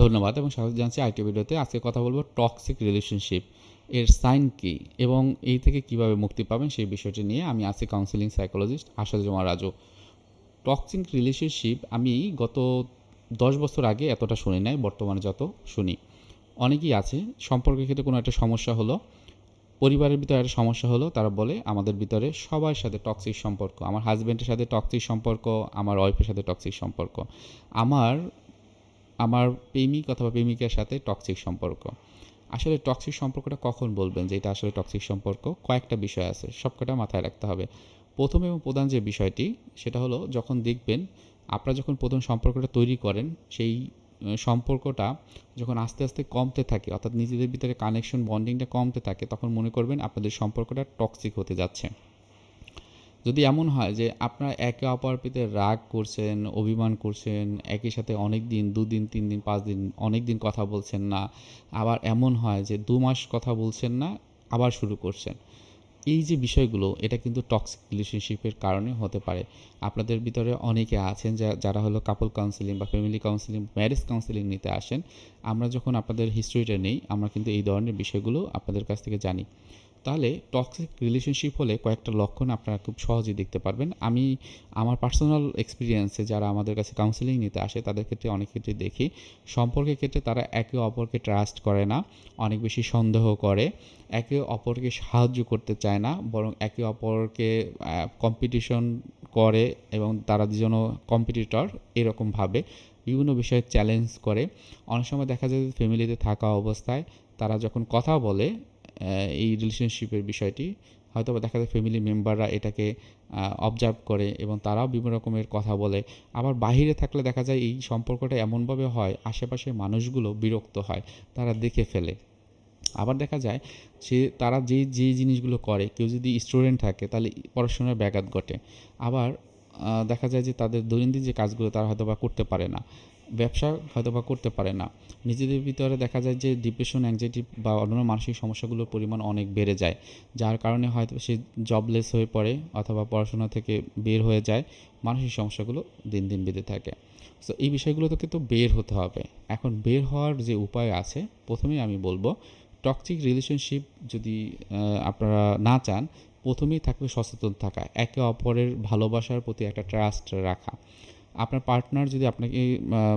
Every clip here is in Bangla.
ধন্যবাদ এবং স্বাগত জানাচ্ছি আইটি ভিডিওতে। আজকে কথা বলব টক্সিক রিলেশনশিপ এর সাইন কি এবং এই থেকে কীভাবে মুক্তি পাবেন সেই বিষয়টি নিয়ে। আমি আছি কাউন্সিলিং সাইকোলজিস্ট আশাদ জমা রাজু। টক্সিক রিলেশনশিপ আমি গত দশ বছর আগে এতটা শুনি নাই, বর্তমানে যত শুনি। অনেকেই আছে, সম্পর্কের ক্ষেত্রে কোনো একটা সমস্যা হলো, পরিবারের ভিতরে একটা সমস্যা হলো, তারা বলে আমাদের ভিতরে সবার সাথে টক্সিক সম্পর্ক, আমার হাজব্যান্ডের সাথে টক্সিক সম্পর্ক, আমার ওয়াইফের সাথে টক্সিক সম্পর্ক। আমার আমার প্রেমিক অথবা প্রেমিকার সাথে টক্সিক সম্পর্ক। আসলে টক্সিক সম্পর্কটা কখন বলবেন যে এটা আসলে টক্সিক সম্পর্ক? কয়েকটা বিষয় আছে, সবকটা মাথায় রাখতে হবে। প্রথম এবং প্রধান যে বিষয়টি, সেটা হলো যখন দেখবেন আপনারা যখন প্রথম সম্পর্কটা তৈরি করেন, সেই সম্পর্কটা যখন আস্তে আস্তে কমতে থাকে, অর্থাৎ নিজেদের ভিতরে কানেকশন বন্ডিংটা কমতে থাকে, তখন মনে করবেন আপনাদের সম্পর্কটা টক্সিক হতে যাচ্ছে। যদি এমন হয় যে আপনারা একে অপর প্রতি রাগ করছেন, অভিমান করছেন একই সাথে অনেক দিন, দুদিন তিন দিন পাঁচ দিন অনেক দিন কথা বলছেন না, আবার এমন হয় যে দু মাস কথা বলছেন না, আবার শুরু করছেন, এই যে বিষয়গুলো, এটা কিন্তু টক্সিক রিলেশনশিপের কারণে হতে পারে। আপনাদের ভিতরে অনেকে আছেন যারা হলো কাপল কাউন্সিলিং বা ফ্যামিলি কাউন্সিলিং ম্যারেজ কাউন্সিলিং নিতে আসেন। আমরা যখন আপনাদের হিস্ট্রিটা নেই, আমরা কিন্তু এই ধরনের বিষয়গুলো আপনাদের কাছ থেকে জানি। তাহলে টক্সিক রিলেশনশিপ হলে কয়েকটা লক্ষণ আপনারা খুব সহজেই দেখতে পারবেন। আমি আমার পার্সোনাল এক্সপিরিয়েন্সে যারা আমাদের কাছে কাউন্সিলিং নিতে আসে, তাদের ক্ষেত্রে অনেক ক্ষেত্রে দেখি। সম্পর্কের ক্ষেত্রে তারা একে অপরকে ট্রাস্ট করে না, অনেক বেশি সন্দেহ করে, একে অপরকে সাহায্য করতে চায় না, বরং একে অপরকে কম্পিটিশন করে এবং তারা দুজনও কম্পিটিটর এরকমভাবে বিভিন্ন বিষয়ে চ্যালেঞ্জ করে। অনেক সময় দেখা যায় ফ্যামিলিতে থাকা অবস্থায় তারা যখন কথা বলে এই রিলেশনশিপের বিষয়টি। হয়তো বা দেখা যায় ফ্যামিলি মেম্বাররা এটাকে অবজার্ভ করে এবং তারাও বিভিন্ন রকমের কথা বলে। আবার বাইরে থাকলে দেখা যায় এই সম্পর্কটা এমনভাবে হয়, আশেপাশের মানুষগুলো বিরক্ত হয়, তারা দেখে ফেলে। আবার দেখা যায় সে তারা যে যে জিনিসগুলো করে, কেউ যদি স্টুডেন্ট থাকে, তাহলে পড়াশোনার ব্যাঘাত ঘটে। আবার দেখা যায় যে তাদের দৈনন্দিন যে কাজগুলো, তারা হয়তো বা করতে পারে না। ব্যবসা হয়তো বা করতে পারে না। নিজেদের ভিতরে দেখা যায় যে ডিপ্রেশন অ্যাংজাইটি বা অন্যান্য মানসিক সমস্যাগুলোর পরিমাণ অনেক বেড়ে যায়। যার কারণে হয়তো সে জবলেস হয়ে পড়ে অথবা পড়াশোনা থেকে বের হয়ে যায়। মানসিক সমস্যাগুলো দিন দিন বেড়ে থাকে। তো এই বিষয়গুলো থেকে তো বের হতে হবে। এখন বের হওয়ার যে উপায় আছে, প্রথমেই আমি বলব টক্সিক রিলেশনশিপ যদি আপনারা না চান, প্রথমেই থাকবে সচেতন থাকা। একে অপরের ভালোবাসার প্রতি একটা ট্রাস্ট রাখা। আপনার পার্টনার যদি আপনাকে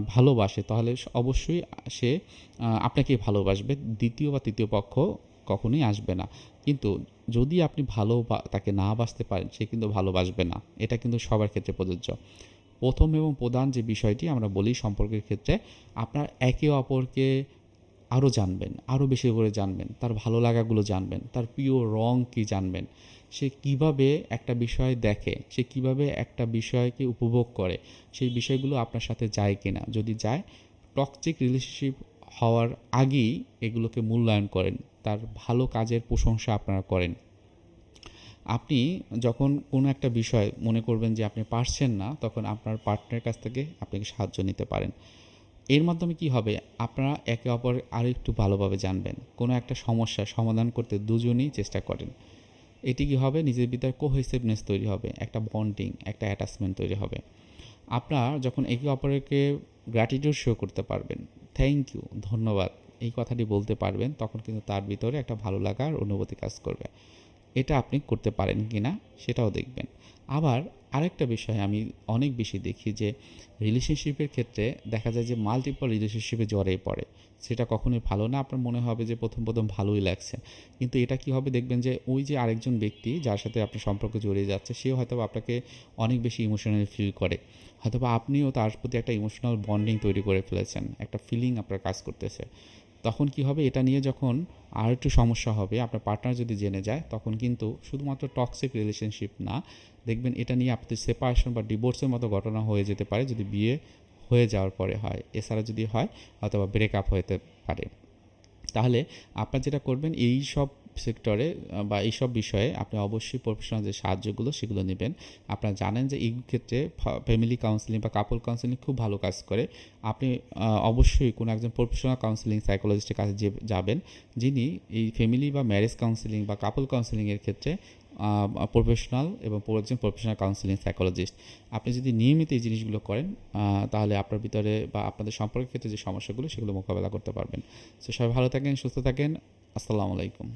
ভালোবাসে, তাহলে অবশ্যই সে আপনাকে ভালোবাসবে। দ্বিতীয় বা তৃতীয় পক্ষ কখনোই আসবে না। কিন্তু যদি আপনি ভালো তাকে না বাসতে পারেন, সে কিন্তু ভালোবাসবে না। এটা কিন্তু সবার ক্ষেত্রে প্রযোজ্য। প্রথম এবং প্রধান যে বিষয়টি আমরা বলি সম্পর্কের ক্ষেত্রে, আপনার একে অপরকে আরও জানবেন, আরও বেশি করে জানবেন, তার ভালো লাগাগুলো জানবেন, তার প্রিয় রং কি জানবেন, সে কীভাবে একটা বিষয় দেখে, সে কীভাবে একটা বিষয়কে উপভোগ করে, সেই বিষয়গুলো আপনার সাথে যায় কিনা যদি যায় টক্সিক রিলেশনশিপ হওয়ার আগেই এগুলোকে মূল্যায়ন করেন, তার ভালো কাজের প্রশংসা আপনারা করেন। আপনি যখন কোনো একটা বিষয় মনে করবেন যে আপনি পারছেন না, তখন আপনার পার্টনারের কাছ থেকে আপনাকে সাহায্য নিতে পারেন। এর মাধ্যমে কি হবে? আপনারা একে অপর আরও একটু ভালোভাবে জানবেন। কোনো একটা সমস্যা সমাধান করতে দুজনেই চেষ্টা করেন। এটি কি হবে? নিজের ভিতরে কোহেসিভনেস তৈরি হবে, একটা বন্ডিং একটা অ্যাটাচমেন্ট তৈরি হবে। আপনার যখন একে অপরকে গ্র্যাটিটিউড শো করতে পারবেন থ্যাংক ইউ ধন্যবাদ, এই কথাটি বলতে পারবেন, তখন কিন্তু তার ভিতরে একটা ভালো লাগার অনুভূতি কাজ করবে। এটা আপনি করতে পারেন কি না সেটাও দেখবেন। আবার আরেকটা বিষয় আমি অনেক বেশি দেখি যে রিলেশনশিপের ক্ষেত্রে দেখা যায় যে মাল্টিপল রিলেশনশিপে জড়িয়ে পড়ে। সেটা কখনোই ভালো না, আপনার মনে হবে যে প্রথম প্রথম ভালোই লাগছে। কিন্তু এটা কি হবে দেখবেন যে ওই যে আরেকজন ব্যক্তি যার সাথে আপনার সম্পর্ক জড়িয়ে যাচ্ছে, সেও হয়তো আপনাকে অনেক বেশি ইমোশনালি ফিল করে। হয়তো আপনিও তার প্রতি একটা ইমোশনাল বন্ডিং তৈরি করে ফেলেছেন, একটা ফিলিং আপনার কাজ করতেছে। তখন কি হবে? এটা নিয়ে যখন আর একটু সমস্যা হবে, আপনার পার্টনার যদি জেনে যায়, তখন কিন্তু শুধুমাত্র টক্সিক রিলেশনশিপ না, দেখবেন এটা নিয়ে আপনাদের সেপারেশন বা ডিভোর্সের মতো ঘটনা হয়ে যেতে পারে যদি বিয়ে হয়ে যাওয়ার পরে হয়। এছাড়া যদি হয়, অথবা ব্রেকআপ হতে পারে। তাহলে আপনার যেটা করবেন, এই সব সেক্টরে বা এইসব বিষয়ে আপনি অবশ্যই প্রফেশনাল যে সাহায্যগুলো সেগুলো নেবেন। আপনারা জানেন যে এই ক্ষেত্রে ফ্যামিলি কাউন্সিলিং বা কাপল কাউন্সিলিং খুব ভালো কাজ করে। আপনি অবশ্যই কোনো একজন প্রফেশনাল কাউন্সিলিং সাইকোলজিস্টের কাছে যে, যাবেন, যিনি এই ফ্যামিলি বা ম্যারেজ কাউন্সিলিং বা কাপল কাউন্সিলিংয়ের ক্ষেত্রে প্রফেশনাল এবং একজন প্রফেশনাল কাউন্সিলিং সাইকোলজিস্ট আপনি যদি নিয়মিত এই জিনিসগুলো করেন তাহলে আপনার ভিতরে বা আপনাদের সম্পর্কের ক্ষেত্রে যে সমস্যাগুলো, সেগুলো মোকাবেলা করতে পারবেন। তো সবাই ভালো থাকেন, সুস্থ থাকেন। আসসালামু আলাইকুম।